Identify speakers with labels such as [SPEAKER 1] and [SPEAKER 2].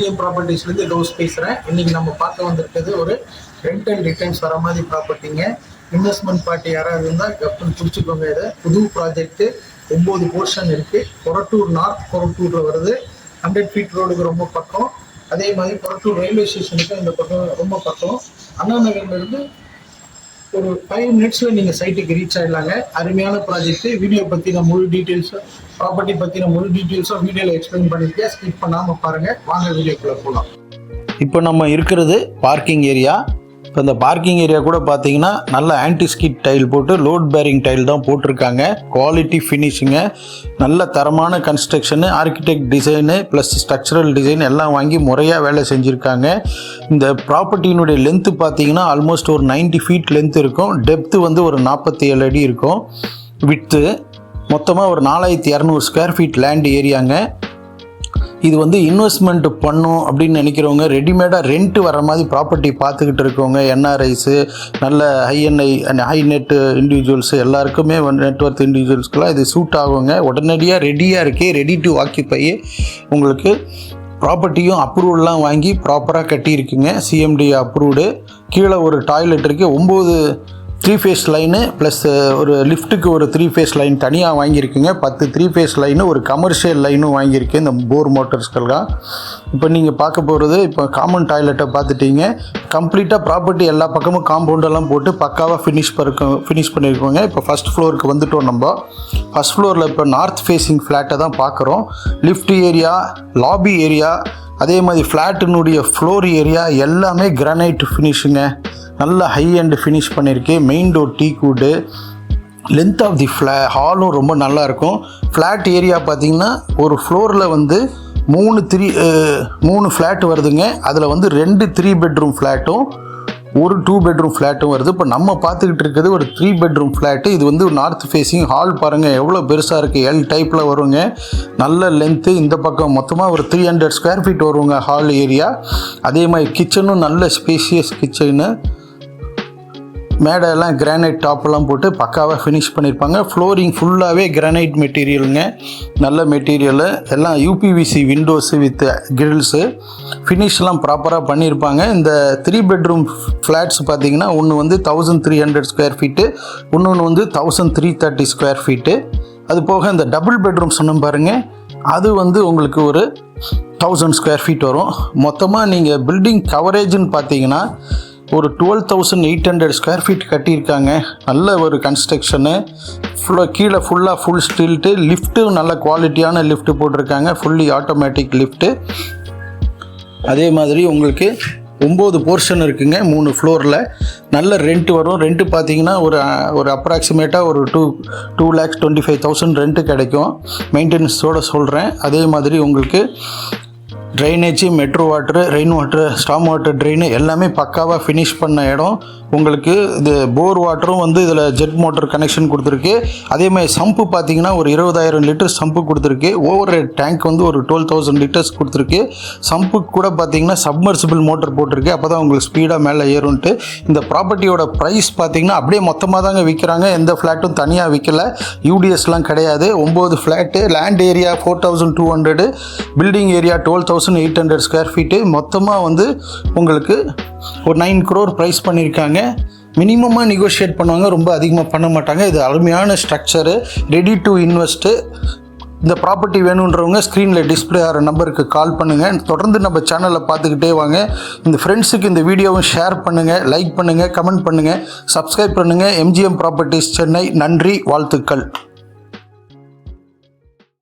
[SPEAKER 1] MGM ப்ராப்பர்ட்டிஸ்லேருந்து dose பேசுகிறேன் இன்றைக்கி நம்ம பார்க்க வந்திருக்கிறது ஒரு ரெண்டல் ரிட்டர்ன்ஸ் வர மாதிரி ப்ராப்பர்ட்டிங்க இன்வெஸ்ட்மெண்ட் பார்ட்டி யாராவது இருந்தால் கப்புன்னு பிடிச்சிக்கோங்க இதை. புது ப்ராஜெக்ட்டு ஒம்பது போர்ஷன் இருக்குது கொரட்டூர் நார்த் கொரட்டூரில் வருது. ஹண்ட்ரட் ஃபீட் ரோடுக்கு ரொம்ப பக்கம். அதே மாதிரி கொரட்டூர் ரயில்வே ஸ்டேஷனுக்கு இந்த பக்கம் ரொம்ப பக்கம். அண்ணா நகர்லேருந்து ஒரு ஃபைவ் மினிட்ஸில் நீங்கள் சைட்டுக்கு ரீச் ஆகிடலாங்க அருமையான ப்ராஜெக்ட் வீடியோ பற்றின முழு டீட்டெயில்ஸும் ப்ராப்பர்ட்டி பற்றின முழு டீட்டெயில்ஸும் வீடியோவில் எக்ஸ்பிளைன் பண்ணியிருக்கேன் ஸ்கிப் பண்ணாமல் பாருங்கள் வாங்க வீடியோக்குள்ளே போகலாம்
[SPEAKER 2] இப்போ நம்ம இருக்கிறது பார்க்கிங் ஏரியா இப்போ இந்த பார்க்கிங் ஏரியா கூட பார்த்தீங்கன்னா நல்ல ஆன்டிஸ்கிட் டைல் போட்டு லோட் பேரிங் டைல் தான் போட்டிருக்காங்க. குவாலிட்டி ஃபினிஷிங்கு நல்ல தரமான construction architect design plus structural design எல்லாம் வாங்கி முறையாக வேலை செஞ்சுருக்காங்க. இந்த ப்ராப்பர்ட்டியினுடைய லென்த்து பார்த்தீங்கன்னா ஆல்மோஸ்ட் ஒரு 90 ஃபீட் லென்த் இருக்கும். டெப்த்து வந்து ஒரு நாற்பத்தி ஏழு அடி இருக்கும். விட்த்து மொத்தமாக ஒரு நாலாயிரத்தி இரநூறு ஸ்கொயர் ஃபீட் லேண்ட் ஏரியாங்க இது வந்து இன்வெஸ்ட்மெண்ட் பண்ணும் அப்படின்னு நினைக்கிறவங்க ரெடிமேடாக ரெண்ட் வர மாதிரி ப்ராப்பர்ட்டி பார்த்துக்கிட்டு இருக்கவங்க என்ஆர்ஐஸு நல்ல H N I high net individuals எல்லாருக்குமே நெட்ஒர்க் இண்டிவிஜுவல்ஸ்க்கெலாம் இது சூட் ஆகுங்க. உடனடியாக ரெடியாக இருக்கே ரெடி டு ஆக்கிப்பை உங்களுக்கு ப்ராப்பர்ட்டியும் அப்ரூவல்லாம் வாங்கி ப்ராப்பராக கட்டியிருக்குங்க. சிஎம்டி அப்ரூவ்டு கீழே ஒரு டாய்லெட் இருக்குது ஒம்பது த்ரீ ஃபேஸ் லைனு ப்ளஸ் ஒரு லிஃப்ட்டுக்கு ஒரு த்ரீ ஃபேஸ் லைன் தனியாக வாங்கியிருக்குங்க. பத்து த்ரீ ஃபேஸ் லைனு ஒரு கமர்ஷியல் லைனும் வாங்கியிருக்கு இந்த போர் மோட்டர்ஸ்கள்லாம் இப்போ நீங்கள் பார்க்க போகிறது இப்போ காமன் டாய்லெட்டை பார்த்துட்டீங்க. கம்ப்ளீட்டாக ப்ராப்பர்ட்டி எல்லா பக்கமும் காம்பவுண்டெல்லாம் போட்டு பக்காவாக ஃபினிஷ் பண்ணிருக்கோம் ஃபினிஷ் பண்ணியிருக்கோங்க. இப்போ ஃபஸ்ட் ஃப்ளோருக்கு வந்துட்டோம் நம்ம. ஃபஸ்ட் ஃப்ளோரில் இப்போ நார்த் ஃபேஸிங் ஃப்ளாட்டை தான் பார்க்குறோம். லிஃப்ட் ஏரியா லாபி ஏரியா அதே மாதிரி ஃப்ளாட்டினுடைய ஃப்ளோர் ஏரியா எல்லாமே கிரானைட் ஃபினிஷுங்க நல்ல ஹை அண்ட் ஃபினிஷ் பண்ணியிருக்கு. மெயின் டோர் டீ கூடு. லென்த் ஆஃப் தி ஃப்ளா ஹாலும் ரொம்ப நல்லா இருக்கும். ஃப்ளாட் ஏரியா பார்த்தீங்கன்னா ஒரு ஃப்ளோரில் வந்து மூணு த்ரீ மூணு ஃப்ளாட் வருதுங்க. அதில் வந்து ரெண்டு த்ரீ பெட்ரூம் ஃப்ளாட்டும் ஒரு டூ பெட்ரூம் ஃப்ளாட்டும் வருது. இப்போ நம்ம பார்த்துக்கிட்டு இருக்கிறது ஒரு த்ரீ பெட்ரூம் ஃப்ளாட்டு இது வந்து நார்த் ஃபேஸிங் ஹால் பாருங்கள் எவ்வளோ பெருசாக இருக்குது எல் டைப்பில் வருங்க. நல்ல லென்த்து இந்த பக்கம் மொத்தமாக ஒரு த்ரீ ஹண்ட்ரட் ஸ்கொயர் ஃபீட் வருங்க ஹால் ஏரியா அதே மாதிரி கிச்சனும் நல்ல ஸ்பேசியஸ் கிச்சனு மேடையெல்லாம் கிரானைட் டாப்பெல்லாம் போட்டு பக்காவாக ஃபினிஷ் பண்ணியிருப்பாங்க. ஃப்ளோரிங் ஃபுல்லாகவே கிரானைட் மெட்டீரியலுங்க நல்ல மெட்டீரியலு எல்லாம் யூபிவிசி விண்டோஸு வித் கிரில்ஸு ஃபினிஷ்லாம் ப்ராப்பராக பண்ணியிருப்பாங்க. இந்த த்ரீ பெட்ரூம் ஃப்ளாட்ஸ் பார்த்தீங்கன்னா ஒன்று வந்து thousand three hundred square feet இன்னொன்று வந்து thousand three thirty square feet அது போக இந்த டபுள் பெட்ரூம் சொன்னோம் பாருங்கள் அது வந்து உங்களுக்கு ஒரு தௌசண்ட் ஸ்கொயர் ஃபீட் வரும். மொத்தமாக நீங்கள் பில்டிங் கவரேஜ்னு பார்த்தீங்கன்னா ஒரு twelve thousand eight hundred square feet கட்டியிருக்காங்க. நல்ல ஒரு கன்ஸ்ட்ரக்ஷனு ஃபுல்லாக கீழே ஃபுல்லாக ஃபுல் ஸ்டில்ட்டு லிஃப்ட்டும் நல்ல குவாலிட்டியான லிஃப்ட்டு போட்டிருக்காங்க. ஃபுல்லி ஆட்டோமேட்டிக் லிஃப்ட்டு அதே மாதிரி உங்களுக்கு ஒம்பது போர்ஷன் இருக்குங்க. மூணு ஃப்ளோரில் நல்ல ரெண்ட் வரும். ரெண்ட்டு பார்த்தீங்கன்னா ஒரு ஒரு அப்ராக்சிமேட்டாக ஒரு two two lakhs twenty five thousand rent கிடைக்கும் மெயின்டெனன்ஸோடு சொல்கிறேன் அதே மாதிரி உங்களுக்கு drainage metro water rain water storm water drain எல்லாமே பக்காவாக ஃபினிஷ் பண்ண இடம். உங்களுக்கு இது போர் வாட்டரும் வந்து இதில் ஜெட் மோட்டர் கனெக்ஷன் கொடுத்துருக்கு. அதே மாதிரி சம்பு பார்த்தீங்கன்னா ஒரு இருபதாயிரம் லிட்டர் சம்பு கொடுத்துருக்கு. ஓவர் டேங்க் வந்து ஒரு டுவெல் தௌசண்ட் லிட்டர்ஸ் கொடுத்துருக்கு. சம்புக்கு கூட பார்த்தீங்கன்னா சப்மர்சிபிள் மோட்டர் போட்டிருக்கு. அப்போ தான் உங்களுக்கு ஸ்பீடாக மேலே ஏறும்ட்டு இந்த ப்ராப்பர்ட்டியோட ப்ரைஸ் பார்த்தீங்கன்னா அப்படியே மொத்தமாக தாங்க விற்கிறாங்க எந்த ஃப்ளாட்டும் தனியாக விற்கல யூடிஎஸ்லாம் கிடையாது. ஒம்பது flat land area four thousand two hundred building area twelve thousand thousand eight hundred square feet மொத்தமாக வந்து உங்களுக்கு ஒரு நைன் க்ரோர் ப்ரைஸ் பண்ணியிருக்காங்க மினிமமாக நெகோஷியேட் பண்ணுவாங்க ரொம்ப அதிகமாக பண்ண மாட்டாங்க. இது அருமையான ஸ்ட்ரக்சரு ரெடி டு இன்வெஸ்ட்டு இந்த ப்ராப்பர்ட்டி வேணுன்றவங்க ஸ்க்ரீனில் டிஸ்பிளே ஆகிற நம்பருக்கு கால் பண்ணுங்கள் தொடர்ந்து நம்ம சேனலை பார்த்துக்கிட்டே வாங்க. இந்த ஃப்ரெண்ட்ஸுக்கு இந்த வீடியோவை ஷேர் பண்ணுங்கள் லைக் பண்ணுங்கள் கமெண்ட் பண்ணுங்கள் சப்ஸ்கிரைப் பண்ணுங்கள் எம்ஜிஎம் ப்ராப்பர்ட்டிஸ் சென்னை நன்றி வாழ்த்துக்கள்.